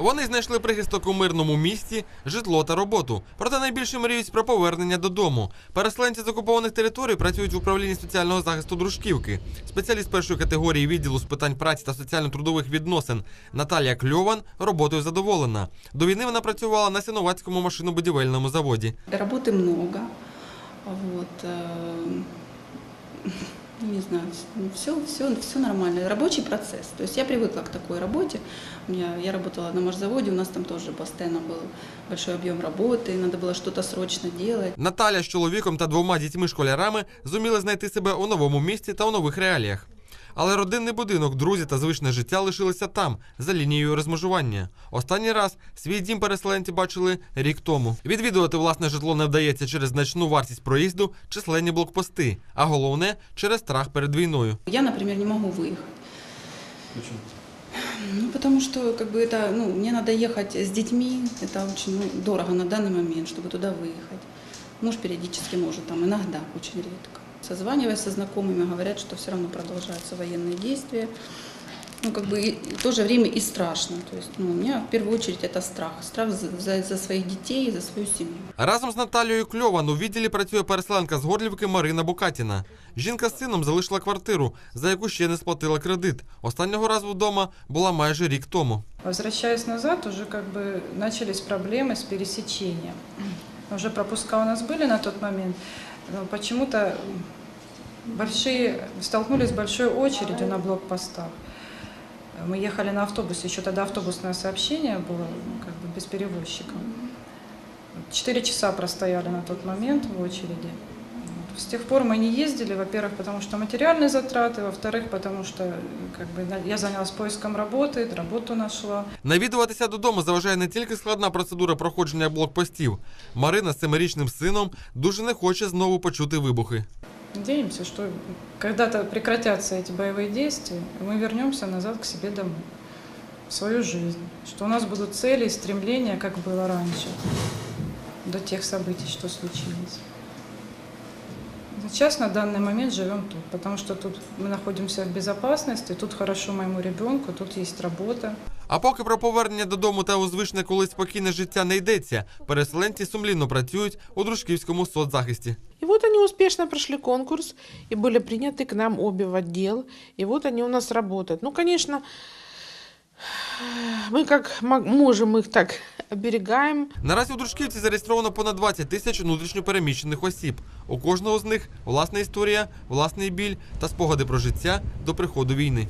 Вони знайшли прихисток у мирному місті, житло та роботу. Проте найбільше мріють про повернення додому. Переселенці з окупованих територій працюють в управлінні соціального захисту дружківки. Спеціаліст першої категорії відділу з питань праці та соціально-трудових відносин Наталія Кльован роботою задоволена. До війни вона працювала на Сіновацькому машинобудівельному заводі. Много. Вот э, Не знаю, все, все, все нормально. Рабочий процесс. То есть я привыкла к такой работе. У меня, я работала на машзаводе, у нас там тоже постоянно был большой объем работы, надо было что-то срочно делать. Наталя з чоловіком та двома дітьми-школярами зуміли знайти себе у новому місті та у нових реаліях. Але родинний будинок, друзі та звичне життя лишилися там, за лінією розмежування. Останній раз свій дім переселенці бачили рік тому. Відвідувати власне житло не вдається через значну вартість проїзду, численні блокпости, а головне через страх перед війною. Я, например, не могу выехать. Ну, потому что как бы это, ну, мне надо ехать с детьми, это очень ну, дорого на данный момент, чтобы туда выехать. Муж периодически может, там, иногда, очень редко. Созваниваясь со знакомыми, говорят, что все равно продолжаются военные действия. Ну, как бы и, и в то же время и страшно. То есть, ну, у меня в первую очередь это страх. Страх за, за, за своих детей и за свою семью. Разом з Наталією Кльован у відділі працює переселенка з Горлівки Марина Букатіна. Жінка з сином залишила квартиру, за яку ще не сплатила кредит. Останнього разу вдома була майже рік тому. Возвращаясь назад, уже как бы начались проблемы с пересечением. Уже пропуска у нас были на тот момент, но почему-то большие, столкнулись с большой очередью на блокпостах. Мы ехали на автобусе, еще тогда автобусное сообщение было ну, как бы без перевозчика. Четыре часа простояли на тот момент в очереди. С тех пор мы не ездили, во-первых, потому что материальные затраты, во-вторых, потому что э, как бы, на- я занялась поиском работы, работу нашла. Навідуватися додому заважає не тільки складна процедура проходження блокпостів. Марина з семирічним сином дуже не хоче знову почути вибухи. Надеемся, что когда-то прекратятся эти боевые действия, и мы вернемся назад к себе домой, в свою жизнь. Что у нас будут цели и стремления, как было раньше, до тех событий, что случилось. Сейчас на данный момент живем тут, потому что тут мы находимся в безопасности, тут хорошо моему ребенку, тут есть работа. А поки про повернення додому та у звичне колись спокійне життя не йдеться, переселенці сумлінно працюють у дружківському соцзахисті. И вот они успешно прошли конкурс и были приняты к нам обе в отдел. И вот они у нас работают. Ну, конечно, мы как мо- можем их так оберегаем. Наразі у дружківці зареєстровано понад 20 тисяч внутрішньопереміщених осіб. У кожного з них власна історія, власний біль та спогади про життя до приходу війни.